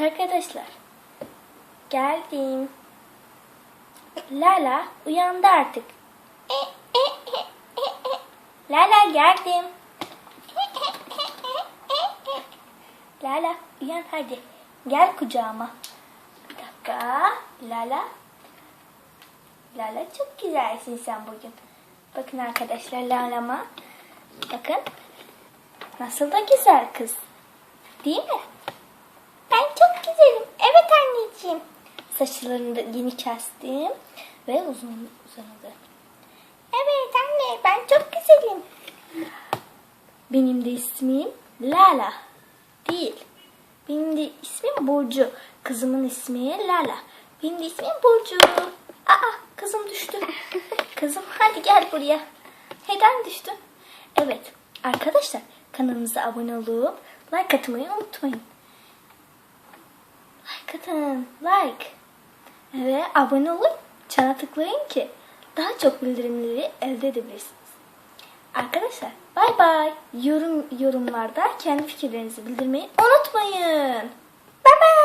Arkadaşlar. Geldim. Lala uyandı artık. Lala geldim. Lala uyan hadi. Gel kucağıma. Bir dakika. Lala. Lala çok güzelsin sen bugün. Bakın arkadaşlar Lala'ma. Bakın. Nasıl da güzel kız. Değil mi? Ben çok güzelim. Evet anneciğim. Saçlarını da yeni kestim. Ve uzun uzadı. Evet anne ben çok güzelim. Benim de ismim Lala. Değil. Benim de ismim Burcu. Kızımın ismi Lala. Benim de ismim Burcu. Aa kızım düştü. Kızım hadi gel buraya. Neden düştün? Evet arkadaşlar kanalımıza abone olup like atmayı unutmayın. Like atın. Like. Ve abone olun. Çana tıklayın ki daha çok bildirimleri elde edebilirsiniz. Arkadaşlar bay bay. Yorum yorumlarda kendi fikirlerinizi bildirmeyi unutmayın. Bay bay.